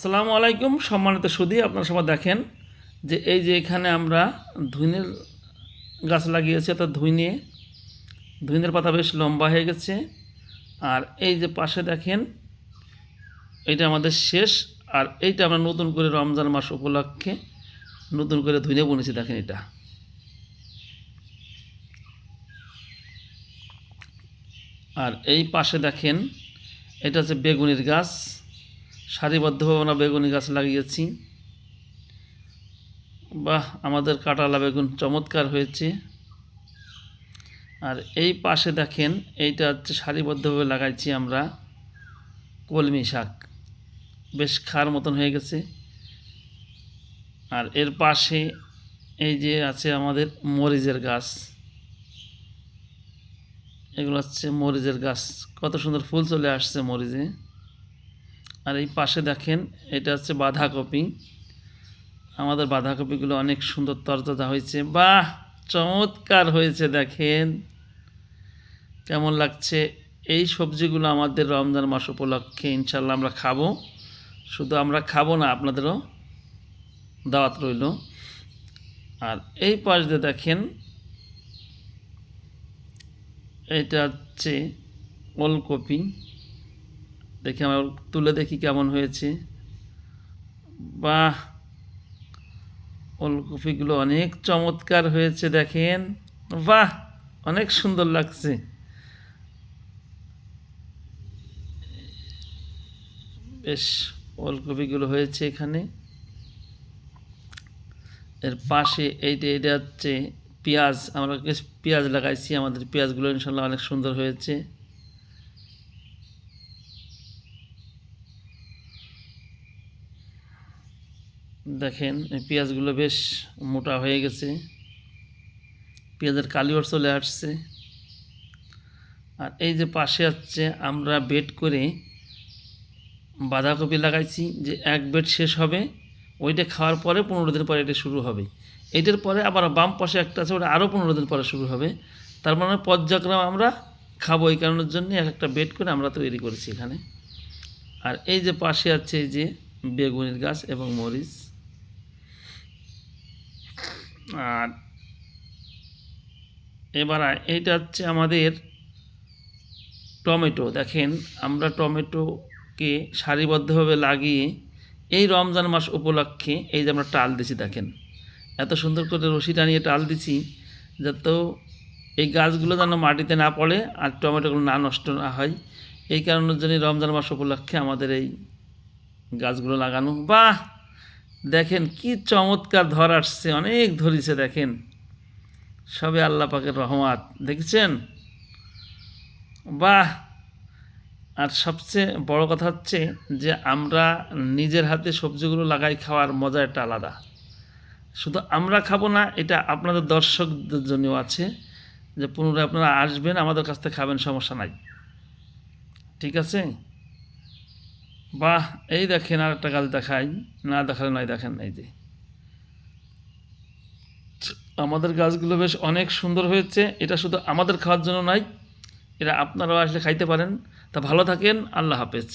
আসসালামু আলাইকুম, সম্মানিত সুদী, আপনার সবাই দেখেন যে এই যে এখানে আমরা ধুইনের গাছ লাগিয়েছি, অর্থাৎ ধুইনে ধুইনের পাতা বেশ লম্বা হয়ে গেছে। আর এই যে পাশে দেখেন এটা আমাদের শেষ। আর এইটা আমরা নতুন করে রমজান মাস উপলক্ষে নতুন করে ধুইনে বুনেছি, দেখেন এটা। আর এই পাশে দেখেন, এটা হচ্ছে বেগুনের গাছ। সারিবদ্ধভাবে আমরা বেগুনি গাছ লাগিয়েছি। বাহ, আমাদের কাটালা বেগুন চমৎকার হয়েছে। আর এই পাশে দেখেন, এইটা হচ্ছে সারিবদ্ধভাবে লাগাইছি আমরা কলমি শাক। বেশ খার মতন হয়ে গেছে। আর এর পাশে এই যে আছে আমাদের মরিচের গাছ। এগুলো হচ্ছে মরিচের গাছ। কত সুন্দর ফুল চলে আসছে মরিচে। আর এই পাশে দেখেন, এটা হচ্ছে বাঁধাকপি। আমাদের বাঁধাকপিগুলো অনেক সুন্দর তরতাজা হয়েছে। বাহ! চমৎকার হয়েছে, দেখেন। কেমন লাগছে? এই সবজিগুলো আমাদের রমজান মাস উপলক্ষে ইনশাল্লাহ আমরা খাব। শুধু আমরা খাব না, আপনাদেরও দাওয়াত রইল। আর এই পাশ দিয়ে দেখেন, এটা হচ্ছে ওলকপি। দেখি আমার তুলে দেখি কেমন হয়েছে। বাহ! ওলকপিগুলো অনেক চমৎকার হয়েছে দেখেন। বাহ! অনেক সুন্দর লাগছে। বেশ, ওলকপিগুলো হয়েছে এখানে। এর পাশে এইটা এটা হচ্ছে পেঁয়াজ। আমরা পেঁয়াজ লাগাইছি, আমাদের পেঁয়াজগুলো ইনশাল্লাহ অনেক সুন্দর হয়েছে। দেখেন পেঁয়াজগুলো বেশ মোটা হয়ে গেছে। পেঁয়াজের কালিওর চলে আসছে। আর এই যে পাশে হচ্ছে আমরা বেড করে বাঁধাকপি লাগাইছি যে এক বেড শেষ হবে, ওইটা খাওয়ার পরে পনেরো দিন পরে এটা শুরু হবে। এটার পরে আবার বাম পাশে একটা আছে, ওটা আরও পনেরো দিন পরে শুরু হবে। তার মানে পর্যায়ক্রমে আমরা খাব এই কারণের জন্য এক একটা বেড করে আমরা তৈরি করেছি এখানে। আর এই যে পাশে আছে এই যে বেগুনের গাছ এবং মরিচ। আর এবার এইটা হচ্ছে আমাদের টমেটো। দেখেন, আমরা টমেটোকে সারিবদ্ধভাবে লাগিয়ে এই রমজান মাস উপলক্ষে এই যে আমরা টাল দিছি, দেখেন। এত সুন্দর করে রশি টানিয়ে টাল দিছি, যাতে এই গাছগুলো যেন মাটিতে না পড়ে আর টমেটোগুলো না নষ্ট না হয়, এই কারণের জন্য রমজান মাস উপলক্ষে আমাদের এই গাছগুলো লাগানো। বাহ! দেখেন কি চমৎকার ধর আসছে, অনেক ধরিছে দেখেন। সবে আল্লাহ পাকের রহমাত, দেখেছেন? বাহ! আর সবচেয়ে বড় কথা হচ্ছে যে আমরা নিজের হাতে সবজিগুলো লাগাই খাওয়ার মজা একটা আলাদা। শুধু আমরা খাব না, এটা আপনাদের দর্শকদের জন্যও আছে যে পুনরায় আপনারা আসবেন, আমাদের কাছ থেকে খাবেন, সমস্যা নাই। ঠিক আছে? বাহ, এই দেখেন আর একটা গাছ দেখাই। না দেখালে নাই দেখেন এই যে। আমাদের গাছগুলো বেশ অনেক সুন্দর হয়েছে। এটা শুধু আমাদের খাওয়ার জন্য নাই এটা আপনারাও আসলে খাইতে পারেন। তা ভালো থাকেন, আল্লাহ হাফেজ।